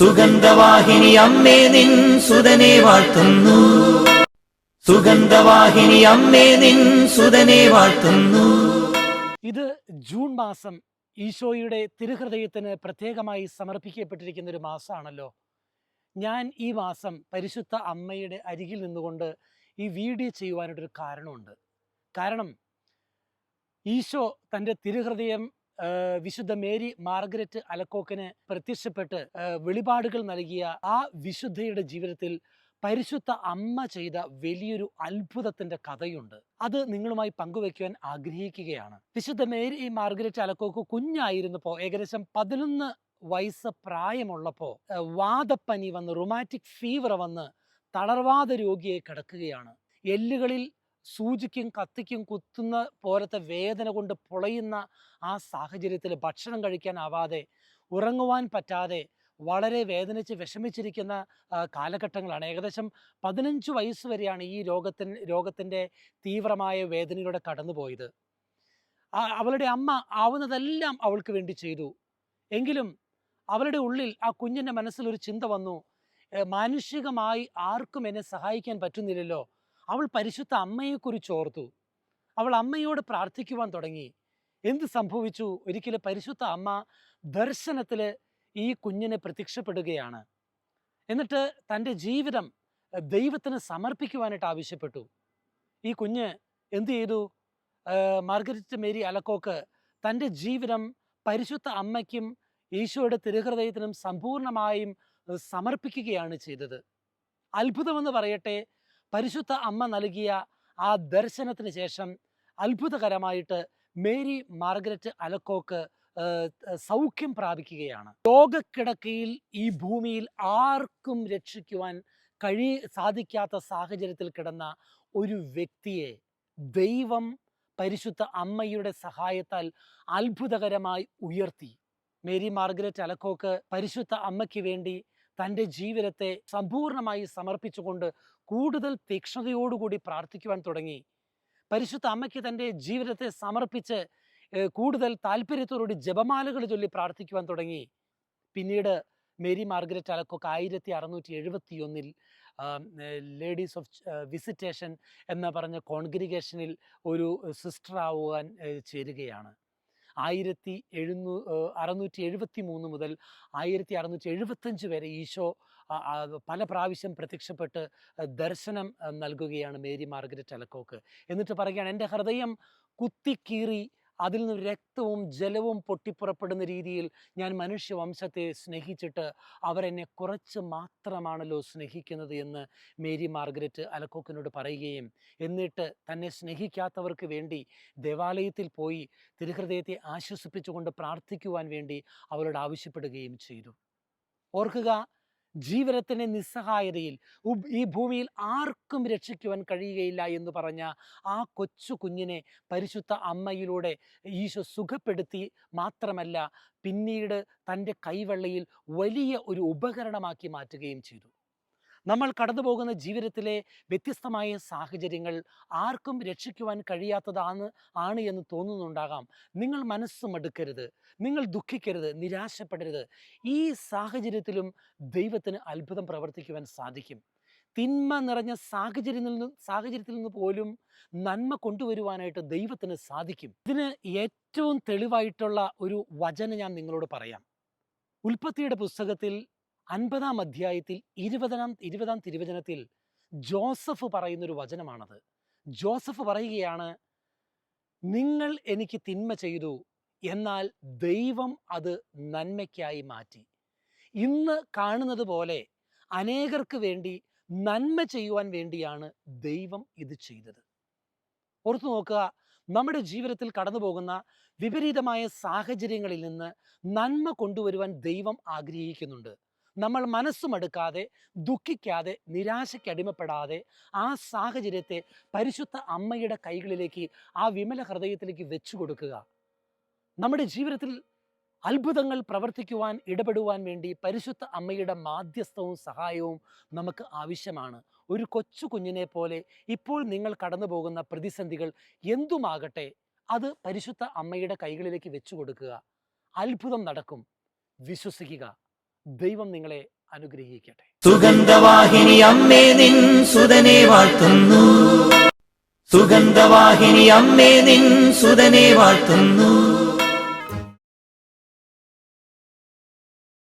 സുഗന്ധവാഹിനി അമ്മേ നിൻ സുതനെ വാഴ്ത്തുന്നു. സുഗന്ധവാഹിനി അമ്മേ നിൻ സുതനെ വാഴ്ത്തുന്നു. ഇത് ജൂൺ മാസം ഈശോയുടെ തിരുഹൃദയത്തിന് പ്രത്യേകമായി സമർപ്പിക്കപ്പെട്ടിരിക്കുന്ന ഒരു മാസമാണല്ലോ. ഞാൻ ഈ മാസം പരിശുദ്ധ അമ്മയുടെ അരികിൽ നിന്നുകൊണ്ട് ഈ വീഡിയോ ചെയ്യുവാനായിട്ടൊരു കാരണമുണ്ട്. കാരണം ഈശോ തന്റെ തിരുഹൃദയം വിശുദ്ധ മേരി മാർഗരറ്റ് അലക്കോക്കിന് പ്രത്യക്ഷപ്പെട്ട് വെളിപാടുകൾ നൽകിയ ആ വിശുദ്ധയുടെ ജീവിതത്തിൽ പരിശുദ്ധ അമ്മ ചെയ്ത വലിയൊരു അത്ഭുതത്തിന്റെ കഥയുണ്ട്. അത് നിങ്ങളുമായി പങ്കുവെക്കുവാൻ ആഗ്രഹിക്കുകയാണ്. വിശുദ്ധ മേരി മാർഗരറ്റ് അലക്കോക്ക് കുഞ്ഞായിരുന്നപ്പോൾ ഏകദേശം പതിനൊന്ന് വയസ്സ് പ്രായമുള്ളപ്പോൾ വാദപ്പനി വന്ന് റൊമാറ്റിക് ഫീവർ വന്ന് തളർവാദ രോഗിയെ കിടക്കുകയാണ്. എല്ലുകളിൽ സൂചിക്കും കത്തിക്കും കുത്തുന്ന പോലത്തെ വേദന കൊണ്ട് പൊളയുന്ന ആ സാഹചര്യത്തിൽ ഭക്ഷണം കഴിക്കാനാവാതെ ഉറങ്ങുവാൻ പറ്റാതെ വളരെ വേദനിച്ച് വിഷമിച്ചിരിക്കുന്ന കാലഘട്ടങ്ങളാണ്. ഏകദേശം പതിനഞ്ച് വയസ്സ് വരെയാണ് ഈ രോഗത്തിന് രോഗത്തിന്റെ തീവ്രമായ വേദനയിലൂടെ കടന്നുപോയത്. അവളുടെ അമ്മ ആവുന്നതെല്ലാം അവൾക്ക് വേണ്ടി ചെയ്തു. എങ്കിലും അവളുടെ ഉള്ളിൽ ആ കുഞ്ഞിന്റെ മനസ്സിൽ ഒരു ചിന്ത വന്നു. "ഏ, മാനുഷികമായി ആർക്കും എന്നെ സഹായിക്കാൻ പറ്റുന്നില്ലല്ലോ. അവൾ പരിശുദ്ധ അമ്മയെക്കുറിച്ച് ഓർത്തു. അവൾ അമ്മയോട് പ്രാർത്ഥിക്കുവാൻ തുടങ്ങി. എന്ത് സംഭവിച്ചു? ഒരിക്കലും പരിശുദ്ധ അമ്മ ദർശനത്തിൽ ഈ കുഞ്ഞിനെ പ്രത്യക്ഷപ്പെടുകയാണ്. എന്നിട്ട് തന്റെ ജീവിതം ദൈവത്തിന് സമർപ്പിക്കുവാനായിട്ട് ആവശ്യപ്പെട്ടു. ഈ കുഞ്ഞ് എന്തു ചെയ്തു? മാർഗരറ്റ് മേരി അലക്കോക്ക് തന്റെ ജീവിതം പരിശുദ്ധ അമ്മയ്ക്കും ഈശോയുടെ തിരുഹൃദയത്തിനും സമ്പൂർണമായും സമർപ്പിക്കുകയാണ് ചെയ്തത്. അത്ഭുതമെന്ന് പറയട്ടെ പരിശുദ്ധ അമ്മ നൽകിയ ആ ദർശനത്തിന് ശേഷം അത്ഭുതകരമായിട്ട് മേരി മാർഗരറ്റ് അലക്കോക്ക് സൗഖ്യം പ്രാപിക്കുകയാണ്. രോഗക്കിടക്കയിൽ ഈ ഭൂമിയിൽ ആർക്കും രക്ഷിക്കുവാൻ കഴി സാധിക്കാത്ത സാഹചര്യത്തിൽ കിടന്ന ഒരു വ്യക്തിയെ ദൈവം പരിശുദ്ധ അമ്മയുടെ സഹായത്താൽ അത്ഭുതകരമായി ഉയർത്തി. മേരി മാർഗരറ്റ് അലക്കോക്ക് പരിശുദ്ധ അമ്മയ്ക്ക് വേണ്ടി തന്റെ ജീവിതത്തെ സമ്പൂർണമായി സമർപ്പിച്ചുകൊണ്ട് കൂടുതൽ തീക്ഷ്ണതയോടുകൂടി പ്രാർത്ഥിക്കുവാൻ തുടങ്ങി. പരിശുദ്ധ അമ്മയ്ക്ക് തന്റെ ജീവിതത്തെ സമർപ്പിച്ച് കൂടുതൽ താല്പര്യത്തോടുകൂടി ജപമാലകൾ ചൊല്ലി പ്രാർത്ഥിക്കുവാൻ തുടങ്ങി. പിന്നീട് മേരി മാർഗരറ്റ് അലക്കൊക്കെ ആയിരത്തി അറുന്നൂറ്റി എഴുപത്തി ഒന്നിൽ ലേഡീസ് ഓഫ് വിസിറ്റേഷൻ എന്ന് പറഞ്ഞ കോൺഗ്രിഗേഷനിൽ ഒരു സിസ്റ്റർ ആവുവാൻ ചേരുകയാണ്. ആയിരത്തി എഴുന്നൂ അറുന്നൂറ്റി എഴുപത്തി മൂന്ന് മുതൽ ആയിരത്തി അറുന്നൂറ്റി എഴുപത്തഞ്ച് വരെ ഈശോ പല പ്രാവശ്യം പ്രത്യക്ഷപ്പെട്ട് ദർശനം നൽകുകയാണ് മേരി മാർഗരറ്റ് അലക്കോക്ക്. എന്നിട്ട് പറയുകയാണ് എന്റെ ഹൃദയം കുത്തിക്കീറി അതിൽ നിന്ന് രക്തവും ജലവും പൊട്ടിപ്പുറപ്പെടുന്ന രീതിയിൽ ഞാൻ മനുഷ്യവംശത്തെ സ്നേഹിച്ചിട്ട് അവരെന്നെ കുറച്ച് മാത്രമാണല്ലോ സ്നേഹിക്കുന്നത് എന്ന് മേരി മാർഗരറ്റ് അലക്കോക്കിനോട് പറയുകയും എന്നിട്ട് തന്നെ സ്നേഹിക്കാത്തവർക്ക് വേണ്ടി ദേവാലയത്തിൽ പോയി തിരുഹൃദയത്തെ ആശ്വസിപ്പിച്ചുകൊണ്ട് പ്രാർത്ഥിക്കുവാൻ വേണ്ടി അവരോട് ആവശ്യപ്പെടുകയും ചെയ്തു. ഓർക്കുക ജീവനത്തിന്റെ നിസ്സഹായതയിൽ ഈ ഭൂമിയിൽ ആർക്കും രക്ഷിക്കുവാൻ കഴിയുകയില്ല എന്ന് പറഞ്ഞ ആ കൊച്ചു കുഞ്ഞിനെ പരിശുദ്ധ അമ്മയിലൂടെ ഈശോ സുഖപ്പെടുത്തി മാത്രമല്ല പിന്നീട് തന്റെ കൈവെള്ളയിൽ വലിയ ഒരു ഉപകരണമാക്കി മാറ്റുകയും ചെയ്തു. നമ്മൾ കടന്നു പോകുന്ന ജീവിതത്തിലെ വ്യത്യസ്തമായ സാഹചര്യങ്ങൾ ആർക്കും രക്ഷിക്കുവാൻ കഴിയാത്തതാണ് ആണ് എന്ന് തോന്നുന്നുണ്ടാകാം. നിങ്ങൾ മനസ്സ് മടുക്കരുത് നിങ്ങൾ ദുഃഖിക്കരുത് നിരാശപ്പെടരുത്. ഈ സാഹചര്യത്തിലും ദൈവത്തിന് അത്ഭുതം പ്രവർത്തിക്കുവാൻ സാധിക്കും. തിന്മ നിറഞ്ഞ സാഹചര്യത്തിൽ നിന്ന് സാഹചര്യത്തിൽ നിന്ന് പോലും നന്മ കൊണ്ടുവരുവാനായിട്ട് ദൈവത്തിന് സാധിക്കും. ഇതിന് ഏറ്റവും തെളിവായിട്ടുള്ള ഒരു വചനം ഞാൻ നിങ്ങളോട് പറയാം. ഉൽപ്പത്തിയുടെ പുസ്തകത്തിൽ അൻപതാം അധ്യായത്തിൽ ഇരുപതാം ഇരുപതാം തിരുവചനത്തിൽ ജോസഫ് പറയുന്നൊരു വചനമാണത്. ജോസഫ് പറയുകയാണ് നിങ്ങൾ എനിക്ക് തിന്മ ചെയ്തു എന്നാൽ ദൈവം അത് നന്മയ്ക്കായി മാറ്റി. ഇന്ന് കാണുന്നത് പോലെ അനേകർക്ക് വേണ്ടി നന്മ ചെയ്യുവാൻ വേണ്ടിയാണ് ദൈവം ഇത് ചെയ്തത്. ഓർത്തു നോക്കുക നമ്മുടെ ജീവിതത്തിൽ കടന്നു പോകുന്ന വിപരീതമായ സാഹചര്യങ്ങളിൽ നിന്ന് നന്മ കൊണ്ടുവരുവാൻ ദൈവം ആഗ്രഹിക്കുന്നുണ്ട്. നമ്മൾ മനസ്സുമടുക്കാതെ ദുഃഖിക്കാതെ നിരാശയ്ക്ക് അടിമപ്പെടാതെ ആ സാഹചര്യത്തെ പരിശുദ്ധ അമ്മയുടെ കൈകളിലേക്ക് ആ വിമല ഹൃദയത്തിലേക്ക് വെച്ചു കൊടുക്കുക. നമ്മുടെ ജീവിതത്തിൽ അത്ഭുതങ്ങൾ പ്രവർത്തിക്കുവാൻ ഇടപെടുവാൻ വേണ്ടി പരിശുദ്ധ അമ്മയുടെ മാധ്യസ്ഥവും സഹായവും നമുക്ക് ആവശ്യമാണ്. ഒരു കൊച്ചു കുഞ്ഞിനെ പോലെ ഇപ്പോൾ നിങ്ങൾ കടന്നു പോകുന്ന പ്രതിസന്ധികൾ എന്തുമാകട്ടെ അത് പരിശുദ്ധ അമ്മയുടെ കൈകളിലേക്ക് വെച്ചു കൊടുക്കുക. അത്ഭുതം നടക്കും. വിശ്വസിക്കുക. ദൈവം നിങ്ങളെ അനുഗ്രഹിക്കട്ടെ. സുഗന്ധവാഹിനി അമ്മേ നിൻ സുതനെ വാഴ്ത്തുന്നു. സുഗന്ധവാഹിനി അമ്മേ നിൻ സുതനെ വാഴ്ത്തുന്നു.